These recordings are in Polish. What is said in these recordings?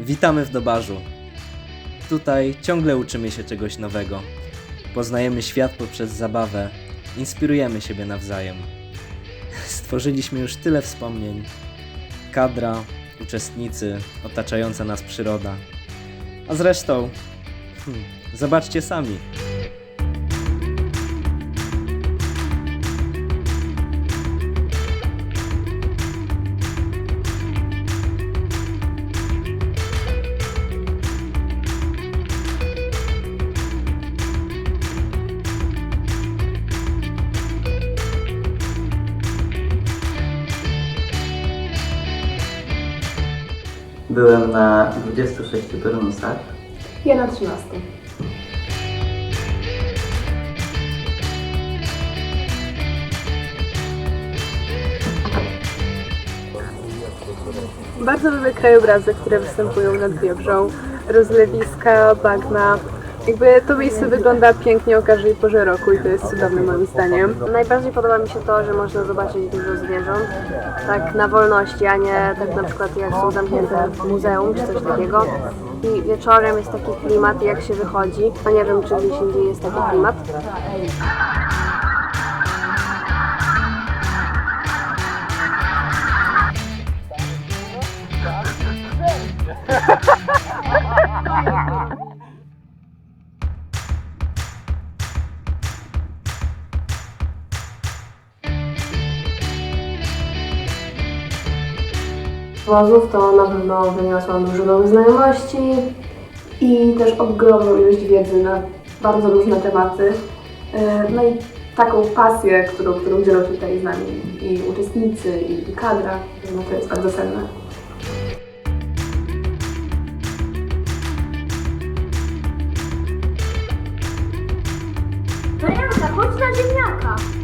Witamy w Dobarzu. Tutaj ciągle uczymy się czegoś nowego. Poznajemy świat poprzez zabawę, inspirujemy siebie nawzajem. Stworzyliśmy już tyle wspomnień. Kadra, uczestnicy, otaczająca nas przyroda. A zresztą, hmm, zobaczcie sami. Byłem na 26 turnusach. Ja na 13. Bardzo lubię krajobrazy, które występują nad Wiebrzą. Rozlewiska, bagna. Jakby to miejsce wygląda pięknie o każdej porze roku i to jest cudowne moim zdaniem. Najbardziej podoba mi się to, że można zobaczyć dużo zwierząt, tak na wolności, a nie tak na przykład jak są zamknięte w muzeum czy coś takiego. I wieczorem jest taki klimat, jak się wychodzi. No nie wiem, czy gdzieś indziej jest taki klimat. Wozów to na pewno wyniosłam dużo nowych znajomości i też ogromną ilość wiedzy na bardzo różne tematy. E, No i taką pasję, którą, którą dzielą tutaj z nami i uczestnicy, i kadra, no to jest bardzo cenne. Marianka, chodź na ziemniaka!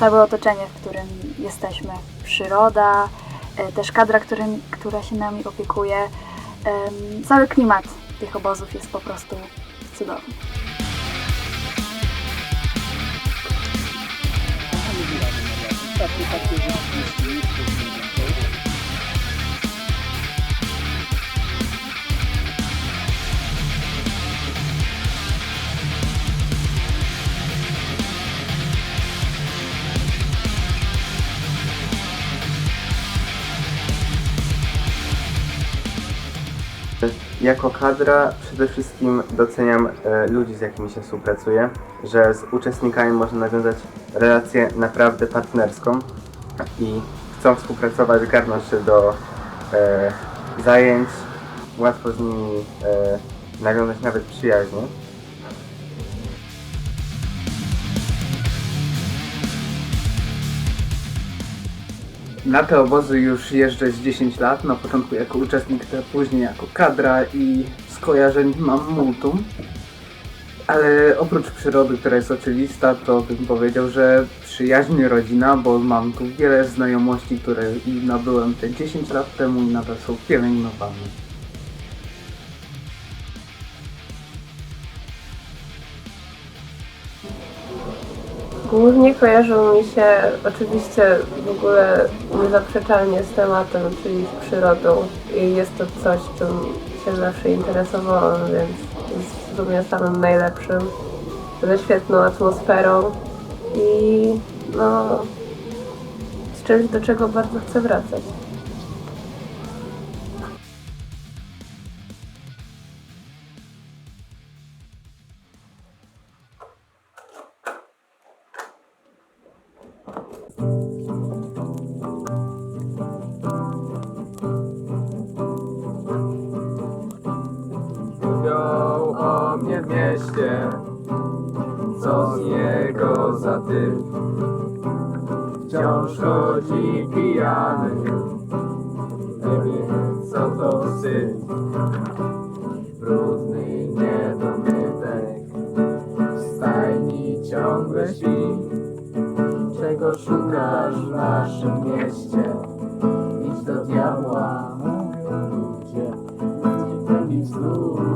Całe otoczenie, w którym jesteśmy. Przyroda, e, też kadra, którym, która się nami opiekuje. Cały klimat tych obozów jest po prostu cudowny. Jako kadra przede wszystkim doceniam e, ludzi, z jakimi się współpracuje, że z uczestnikami można nawiązać relację naprawdę partnerską i chcą współpracować, garnąć się do e, zajęć, łatwo z nimi e, nawiązać nawet przyjaźnie. Na te obozy już jeżdżę z 10 lat, na początku jako uczestnik, a później jako kadra i skojarzeń mam multum. Ale oprócz przyrody, która jest oczywista, to bym powiedział, że przyjaźń rodzina, bo mam tu wiele znajomości, które nabyłem te 10 lat temu i nadal są pielęgnowane. Głównie kojarzą mi się oczywiście w ogóle niezaprzeczalnie z tematem, czyli z przyrodą. I jest to coś, czym się zawsze interesowałam, więc jest w sumie samym najlepszym. Ze świetną atmosferą i no z czymś, do czego bardzo chcę wracać. za tym. Wciąż chodzi pijany. Nie wie co to wstyd Brudny niedomytek. W stajni ciągle śpi. Czego szukasz w naszym mieście? Idź do diabła ludzie. Nie wybić znów